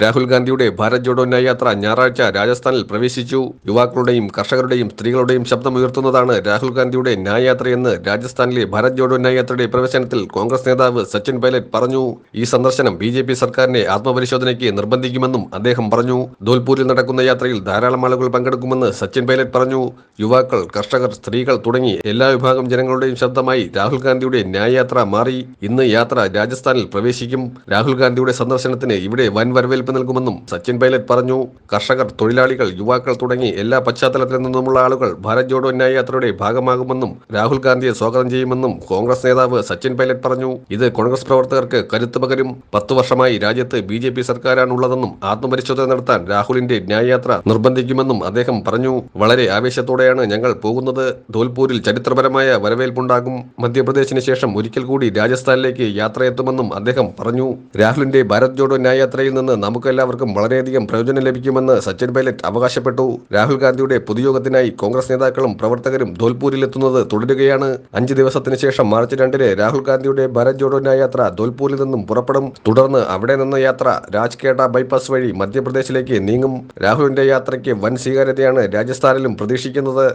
രാഹുൽ ഗാന്ധിയുടെ ഭാരത് ജോഡോ യാത്ര ഞായറാഴ്ച രാജസ്ഥാനിൽ പ്രവേശിച്ചു. യുവാക്കളുടെയും കർഷകരുടെയും സ്ത്രീകളുടെയും ശബ്ദമുയർത്തുന്നതാണ് രാഹുൽ ഗാന്ധിയുടെ ന്യായയാത്രയെന്ന് രാജസ്ഥാനിലെ ഭാരത് ജോഡോ ന്യായയാത്രയുടെ പ്രവേശനത്തിൽ കോൺഗ്രസ് നേതാവ് സച്ചിൻ പൈലറ്റ് പറഞ്ഞു. ഈ സന്ദർശനം ബി സർക്കാരിനെ ആത്മപരിശോധനയ്ക്ക് നിർബന്ധിക്കുമെന്നും അദ്ദേഹം പറഞ്ഞു. ധോൽപൂരിൽ നടക്കുന്ന യാത്രയിൽ ധാരാളം ആളുകൾ പങ്കെടുക്കുമെന്ന് സച്ചിൻ പൈലറ്റ് പറഞ്ഞു. യുവാക്കൾ കർഷകർ സ്ത്രീകൾ തുടങ്ങി എല്ലാ വിഭാഗം ജനങ്ങളുടെയും ശബ്ദമായി രാഹുൽ ഗാന്ധിയുടെ ന്യായയാത്ര മാറി. ഇന്ന് യാത്ര രാജസ്ഥാനിൽ പ്രവേശിക്കും. രാഹുൽ ഗാന്ധിയുടെ സന്ദർശനത്തിന് ഇവിടെ വൻ വരവേൽപ്പ് നൽകുമെന്നും സച്ചിൻ പൈലറ്റ് പറഞ്ഞു. കർഷകർ തൊഴിലാളികൾ യുവാക്കൾ തുടങ്ങി എല്ലാ പശ്ചാത്തലത്തിൽ നിന്നുമുള്ള ആളുകൾ ഭാരത് ജോഡോ ന്യായയാത്രയുടെ ഭാഗമാകുമെന്നും രാഹുൽ ഗാന്ധിയെ സ്വാഗതം ചെയ്യുമെന്നും കോൺഗ്രസ് നേതാവ് സച്ചിൻ പൈലറ്റ് പറഞ്ഞു. ഇത് കോൺഗ്രസ് പ്രവർത്തകർക്ക് കരുത്തു പകരും. പത്തു വർഷമായി രാജ്യത്ത് ബി ജെ പി സർക്കാരാണുള്ളതെന്നും ആത്മപരിശോധന നടത്താൻ രാഹുലിന്റെ ന്യായയാത്ര നിർബന്ധിക്കുമെന്നും അദ്ദേഹം പറഞ്ഞു. വളരെ ആവേശത്തോടെയാണ് ഞങ്ങൾ പോകുന്നത്. ധോൽപൂരിൽ ചരിത്രപരമായ വരവേൽപ്പുണ്ടാകും. മധ്യപ്രദേശിന് ശേഷം ഒരിക്കൽ കൂടി രാജസ്ഥാനിലേക്ക് യാത്രയെത്തുമെന്നും അദ്ദേഹം പറഞ്ഞു. രാഹുലിന്റെ ഭാരത് ജോഡോ ന്യായയാത്രയിൽ നിന്ന് നമുക്കെല്ലാവർക്കും വളരെയധികം പ്രയോജനം ലഭിക്കുമെന്ന് സച്ചിൻ പൈലറ്റ് അവകാശപ്പെട്ടു. രാഹുൽ ഗാന്ധിയുടെ പൊതുയോഗത്തിനായി കോൺഗ്രസ് നേതാക്കളും പ്രവർത്തകരും ധോൽപൂരിലെത്തുന്നത് തുടരുകയാണ്. അഞ്ച് ദിവസത്തിന് ശേഷം മാർച്ച് രണ്ടിന് രാഹുൽ ഗാന്ധിയുടെ ഭാരത് ജോഡോ യാത്ര ധോൽപൂരിൽ നിന്നും പുറപ്പെടും. തുടർന്ന് അവിടെ നിന്ന് യാത്ര രാജ്കേട്ട ബൈപ്പാസ് വഴി മധ്യപ്രദേശിലേക്ക് നീങ്ങും. രാഹുലിന്റെ യാത്രയ്ക്ക് വൻ സ്വീകാര്യതയാണ് രാജസ്ഥാനിലും പ്രതീക്ഷിക്കുന്നത്.